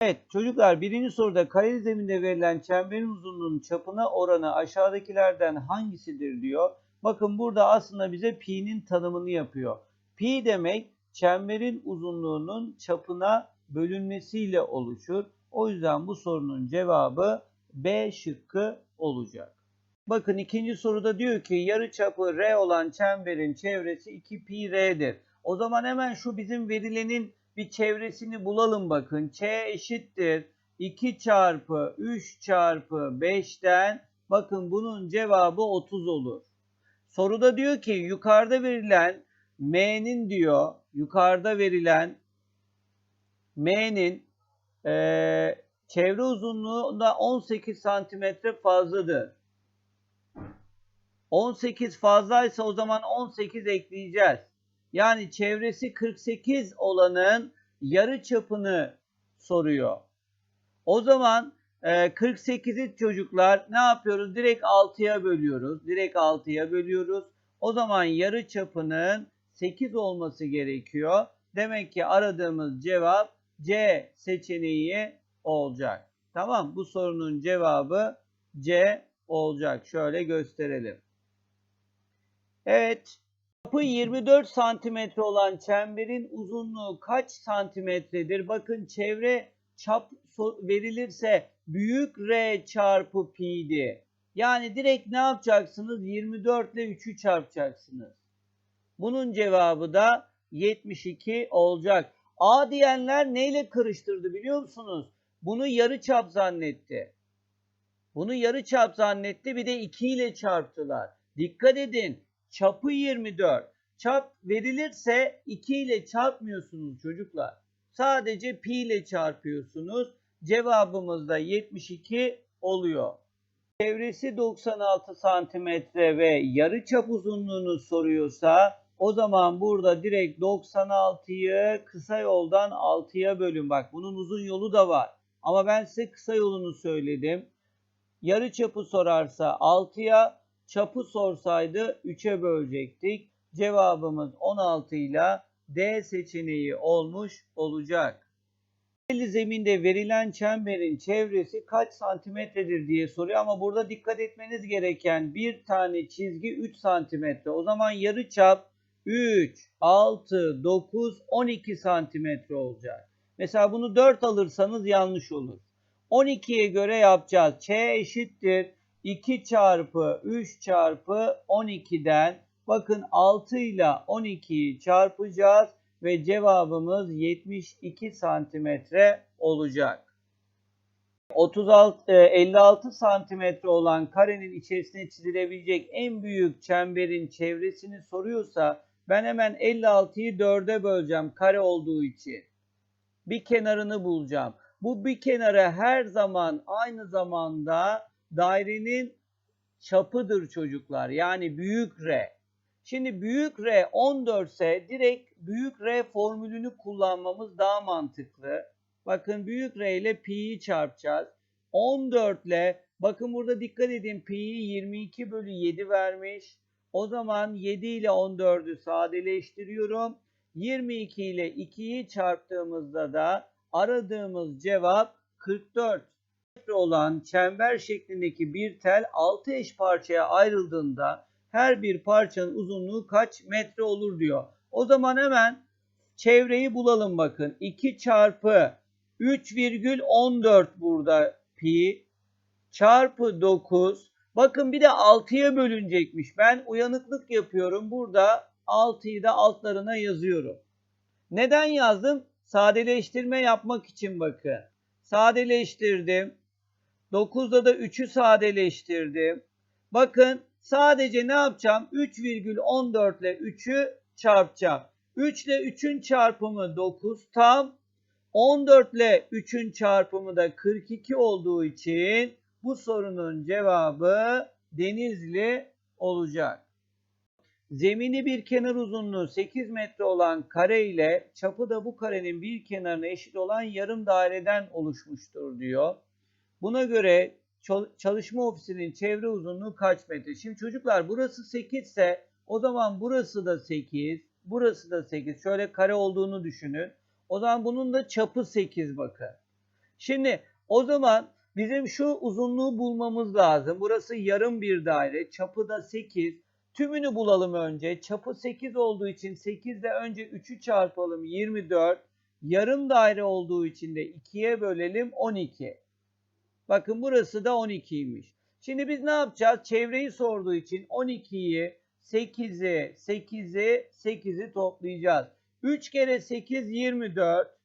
Evet çocuklar birinci soruda kareli zeminde verilen çemberin uzunluğunun çapına oranı aşağıdakilerden hangisidir diyor. Bakın burada aslında bize pi'nin tanımını yapıyor. Pi demek çemberin uzunluğunun çapına bölünmesiyle oluşur. O yüzden bu sorunun cevabı B şıkkı olacak. Bakın ikinci soruda diyor ki yarıçapı R olan çemberin çevresi 2 pi R'dir. O zaman hemen şu bizim verilenin bir çevresini bulalım bakın. Ç eşittir 2 çarpı 3 çarpı 5'ten bakın bunun cevabı 30 olur. Soruda diyor ki yukarıda verilen M'nin diyor yukarıda verilen M'nin eee, çevre uzunluğunda 18 santimetre fazladır. 18 fazlaysa o zaman 18 ekleyeceğiz. Yani çevresi 48 olanın yarı çapını soruyor. O zaman e, 48'i çocuklar ne yapıyoruz? Direkt 6'ya bölüyoruz. Direkt 6'ya bölüyoruz. O zaman yarı çapının 8 olması gerekiyor. Demek ki aradığımız cevap C seçeneği olacak. Tamam bu sorunun cevabı C olacak. Şöyle gösterelim. Evet. Çapı 24 santimetre olan çemberin uzunluğu kaç santimetredir? Bakın çevre çap verilirse büyük R çarpı pi'di. Yani direkt ne yapacaksınız? 24 ile 3'ü çarpacaksınız. Bunun cevabı da 72 olacak. A diyenler neyle karıştırdı biliyor musunuz? Bunu yarı çap zannetti. Bunu yarı çap zannetti bir de 2 ile çarptılar. Dikkat edin çapı 24. Çap verilirse 2 ile çarpmıyorsunuz çocuklar. Sadece pi ile çarpıyorsunuz. Cevabımız da 72 oluyor. Çevresi 96 santimetre ve yarı çap uzunluğunu soruyorsa o zaman burada direkt 96'yı kısa yoldan 6'ya bölün. Bak bunun uzun yolu da var. Ama ben size kısa yolunu söyledim. Yarı çapı sorarsa 6'ya, çapı sorsaydı 3'e bölecektik. Cevabımız 16 ile D seçeneği olmuş olacak. Belli zeminde verilen çemberin çevresi kaç santimetredir diye soruyor ama burada dikkat etmeniz gereken bir tane çizgi 3 santimetre. O zaman yarı çap 3, 6, 9, 12 santimetre olacak. Mesela bunu 4 alırsanız yanlış olur. 12'ye göre yapacağız. Ç eşittir 2 çarpı 3 çarpı 12'den bakın 6 ile 12'yi çarpacağız ve cevabımız 72 santimetre olacak. 36, e, 56 santimetre olan karenin içerisine çizilebilecek en büyük çemberin çevresini soruyorsa ben hemen 56'yı 4'e böleceğim kare olduğu için. Bir kenarını bulacağım. Bu bir kenara her zaman aynı zamanda dairenin çapıdır çocuklar. Yani büyük R. Şimdi büyük R 14 ise direkt büyük R formülünü kullanmamız daha mantıklı. Bakın büyük R ile pi'yi çarpacağız. 14 ile bakın burada dikkat edin pi'yi 22 bölü 7 vermiş. O zaman 7 ile 14'ü sadeleştiriyorum. 22 ile 2'yi çarptığımızda da aradığımız cevap 44 metre olan çember şeklindeki bir tel 6 eş parçaya ayrıldığında her bir parçanın uzunluğu kaç metre olur diyor. O zaman hemen çevreyi bulalım bakın. 2 çarpı 3,14 burada pi çarpı 9. Bakın bir de 6'ya bölünecekmiş. Ben uyanıklık yapıyorum. Burada 6'yı da altlarına yazıyorum. Neden yazdım? Sadeleştirme yapmak için bakın. Sadeleştirdim. 9'da da 3'ü sadeleştirdim. Bakın sadece ne yapacağım? 3,14 ile 3'ü çarpacağım. 3 ile 3'ün çarpımı 9 tam. 14 ile 3'ün çarpımı da 42 olduğu için bu sorunun cevabı Denizli olacak. Zemini bir kenar uzunluğu 8 metre olan kare ile çapı da bu karenin bir kenarına eşit olan yarım daireden oluşmuştur diyor. Buna göre çal- çalışma ofisinin çevre uzunluğu kaç metre? Şimdi çocuklar burası 8 ise o zaman burası da 8, burası da 8. Şöyle kare olduğunu düşünün. O zaman bunun da çapı 8 bakın. Şimdi o zaman bizim şu uzunluğu bulmamız lazım. Burası yarım bir daire. Çapı da 8. Tümünü bulalım önce. Çapı 8 olduğu için 8 de önce 3'ü çarpalım 24. Yarım daire olduğu için de 2'ye bölelim 12. Bakın burası da 12'ymiş. Şimdi biz ne yapacağız? Çevreyi sorduğu için 12'yi, 8'i, 8'i, 8'i toplayacağız. 3 kere 8 24.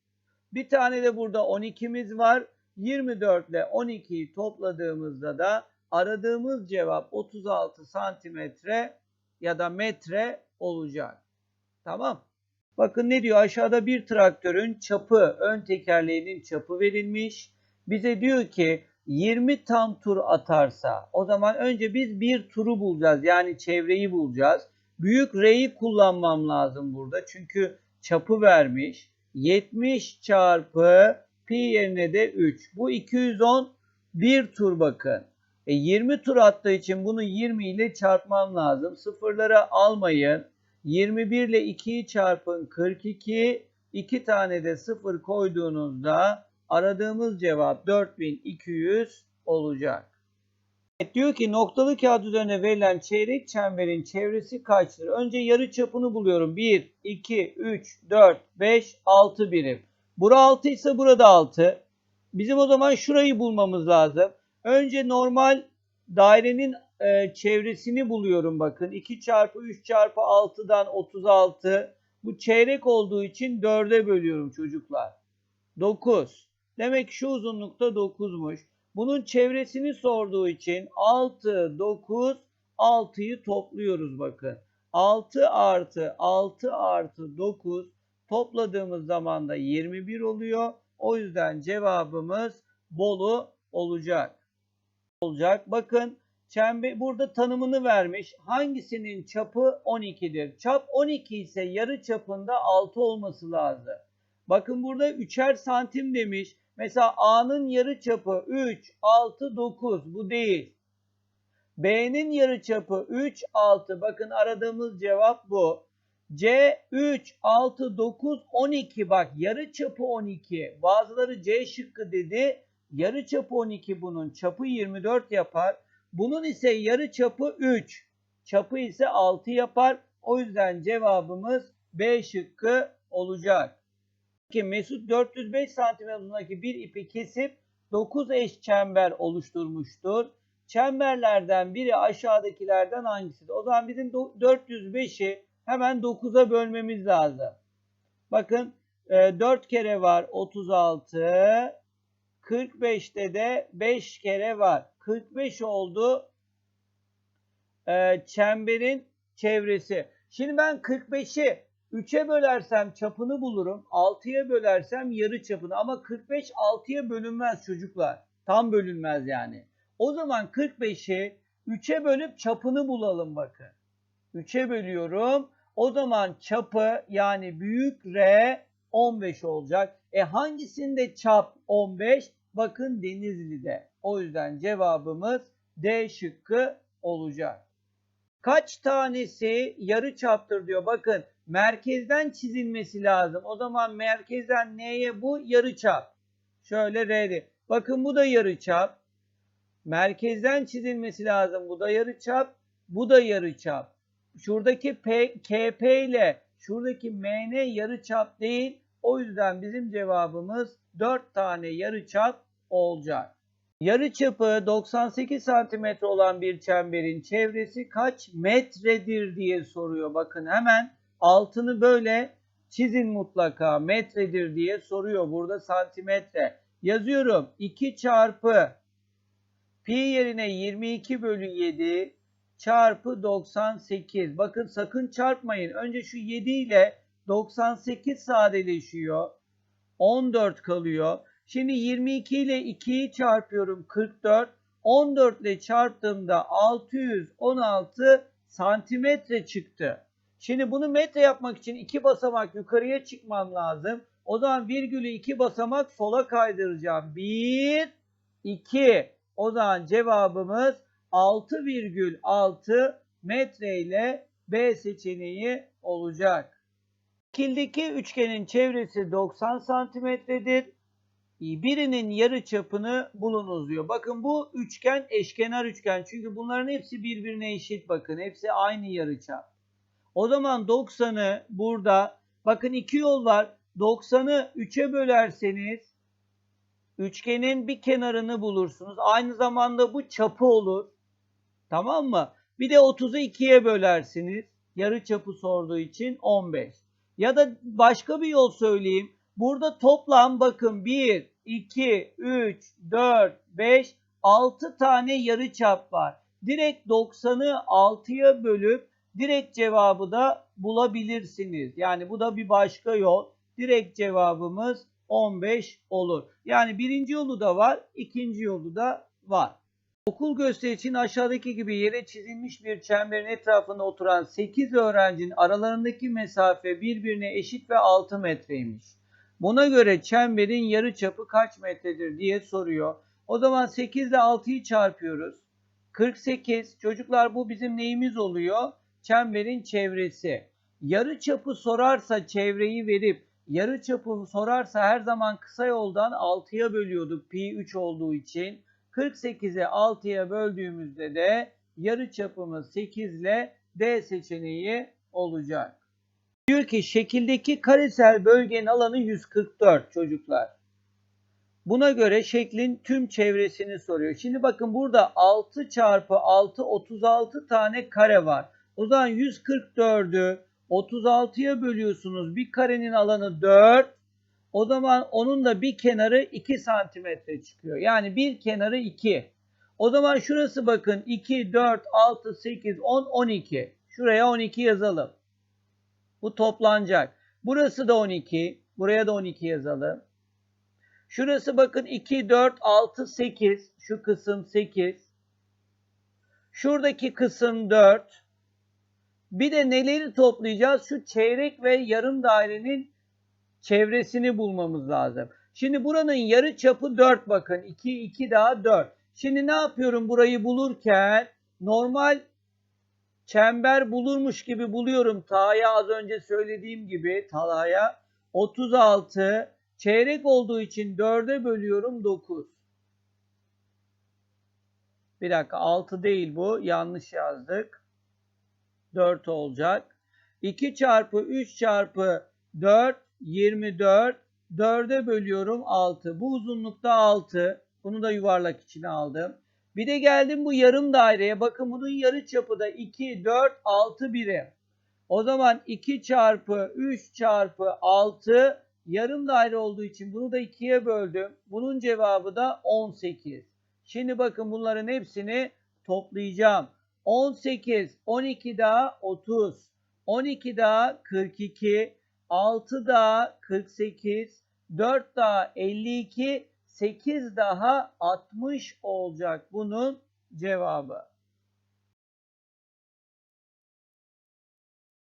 Bir tane de burada 12'miz var. 24 ile 12'yi topladığımızda da aradığımız cevap 36 santimetre ya da metre olacak. Tamam. Bakın ne diyor? Aşağıda bir traktörün çapı, ön tekerleğinin çapı verilmiş. Bize diyor ki 20 tam tur atarsa o zaman önce biz bir turu bulacağız. Yani çevreyi bulacağız. Büyük R'yi kullanmam lazım burada. Çünkü çapı vermiş. 70 çarpı pi yerine de 3. Bu 210 bir tur bakın. E 20 tur attığı için bunu 20 ile çarpmam lazım. Sıfırlara almayın. 21 ile 2'yi çarpın 42. 2 tane de sıfır koyduğunuzda aradığımız cevap 4200 olacak. Evet, diyor ki noktalı kağıt üzerine verilen çeyrek çemberin çevresi kaçtır? Önce yarı çapını buluyorum. 1, 2, 3, 4, 5, 6 birim. Bura 6 ise burada 6. Bizim o zaman şurayı bulmamız lazım. Önce normal dairenin e, çevresini buluyorum bakın. 2 çarpı 3 çarpı 6'dan 36. Bu çeyrek olduğu için 4'e bölüyorum çocuklar. 9. Demek şu uzunlukta 9'muş. Bunun çevresini sorduğu için 6, 9, 6'yı topluyoruz bakın. 6 artı 6 artı 9 topladığımız zaman da 21 oluyor. O yüzden cevabımız Bolu olacak. Olacak. Bakın çember burada tanımını vermiş. Hangisinin çapı 12'dir? Çap 12 ise yarı çapında 6 olması lazım. Bakın burada 3'er santim demiş. Mesela A'nın yarı çapı 3, 6, 9 bu değil. B'nin yarı çapı 3, 6 bakın aradığımız cevap bu. C 3, 6, 9, 12 bak yarı çapı 12. Bazıları C şıkkı dedi. Yarı çapı 12 bunun çapı 24 yapar. Bunun ise yarı çapı 3. Çapı ise 6 yapar. O yüzden cevabımız B şıkkı olacak ki Mesut 405 santim uzunluğundaki bir ipi kesip 9 eş çember oluşturmuştur. Çemberlerden biri aşağıdakilerden hangisidir? O zaman bizim 405'i hemen 9'a bölmemiz lazım. Bakın 4 kere var 36. 45'te de 5 kere var. 45 oldu çemberin çevresi. Şimdi ben 45'i 3'e bölersem çapını bulurum. 6'ya bölersem yarı çapını. Ama 45 6'ya bölünmez çocuklar. Tam bölünmez yani. O zaman 45'i 3'e bölüp çapını bulalım bakın. 3'e bölüyorum. O zaman çapı yani büyük R 15 olacak. E hangisinde çap 15? Bakın Denizli'de. O yüzden cevabımız D şıkkı olacak. Kaç tanesi yarı çaptır diyor. Bakın merkezden çizilmesi lazım. O zaman merkezden N'ye bu yarı çap. Şöyle R'de. Bakın bu da yarı çap. Merkezden çizilmesi lazım. Bu da yarı çap. Bu da yarı çap. Şuradaki P, KP ile şuradaki MN yarı çap değil. O yüzden bizim cevabımız 4 tane yarı çap olacak. Yarı çapı 98 santimetre olan bir çemberin çevresi kaç metredir diye soruyor. Bakın hemen altını böyle çizin mutlaka metredir diye soruyor. Burada santimetre. Yazıyorum 2 çarpı pi yerine 22 bölü 7 çarpı 98. Bakın sakın çarpmayın. Önce şu 7 ile 98 sadeleşiyor. 14 kalıyor. Şimdi 22 ile 2'yi çarpıyorum 44. 14 ile çarptığımda 616 santimetre çıktı. Şimdi bunu metre yapmak için iki basamak yukarıya çıkmam lazım. O zaman virgülü iki basamak sola kaydıracağım. 1, 2. O zaman cevabımız 6,6 metre ile B seçeneği olacak. Şekildeki üçgenin çevresi 90 santimetredir. birinin yarı çapını bulunuz diyor. Bakın bu üçgen eşkenar üçgen. Çünkü bunların hepsi birbirine eşit bakın. Hepsi aynı yarı çap. O zaman 90'ı burada bakın iki yol var. 90'ı 3'e bölerseniz üçgenin bir kenarını bulursunuz. Aynı zamanda bu çapı olur. Tamam mı? Bir de 30'u 2'ye bölersiniz. Yarı çapı sorduğu için 15. Ya da başka bir yol söyleyeyim. Burada toplam bakın 1, 2, 3, 4, 5, 6 tane yarı çap var. Direkt 90'ı 6'ya bölüp direkt cevabı da bulabilirsiniz. Yani bu da bir başka yol. Direkt cevabımız 15 olur. Yani birinci yolu da var, ikinci yolu da var. Okul gösteri için aşağıdaki gibi yere çizilmiş bir çemberin etrafında oturan 8 öğrencinin aralarındaki mesafe birbirine eşit ve 6 metreymiş. Buna göre çemberin yarıçapı kaç metredir diye soruyor. O zaman 8 ile 6'yı çarpıyoruz. 48. Çocuklar bu bizim neyimiz oluyor? Çemberin çevresi. Yarıçapı sorarsa çevreyi verip yarıçapı sorarsa her zaman kısa yoldan 6'ya bölüyorduk pi 3 olduğu için. 48'e 6'ya böldüğümüzde de yarıçapımız 8 ile D seçeneği olacak. Diyor ki şekildeki karesel bölgenin alanı 144 çocuklar. Buna göre şeklin tüm çevresini soruyor. Şimdi bakın burada 6 çarpı 6 36 tane kare var. O zaman 144'ü 36'ya bölüyorsunuz. Bir karenin alanı 4. O zaman onun da bir kenarı 2 santimetre çıkıyor. Yani bir kenarı 2. O zaman şurası bakın 2, 4, 6, 8, 10, 12. Şuraya 12 yazalım. Bu toplanacak. Burası da 12. Buraya da 12 yazalım. Şurası bakın 2, 4, 6, 8. Şu kısım 8. Şuradaki kısım 4. Bir de neleri toplayacağız? Şu çeyrek ve yarım dairenin çevresini bulmamız lazım. Şimdi buranın yarı çapı 4 bakın. 2, 2 daha 4. Şimdi ne yapıyorum burayı bulurken? Normal çember bulurmuş gibi buluyorum. Taha'ya az önce söylediğim gibi Talha'ya 36 çeyrek olduğu için 4'e bölüyorum 9. Bir dakika 6 değil bu. Yanlış yazdık. 4 olacak. 2 çarpı 3 çarpı 4 24. 4'e bölüyorum 6. Bu uzunlukta 6. Bunu da yuvarlak içine aldım. Bir de geldim bu yarım daireye. Bakın bunun yarı çapı da 2, 4, 6 birim. O zaman 2 çarpı 3 çarpı 6 yarım daire olduğu için bunu da 2'ye böldüm. Bunun cevabı da 18. Şimdi bakın bunların hepsini toplayacağım. 18, 12 daha 30, 12 daha 42, 6 daha 48, 4 daha 52, 8 daha 60 olacak bunun cevabı.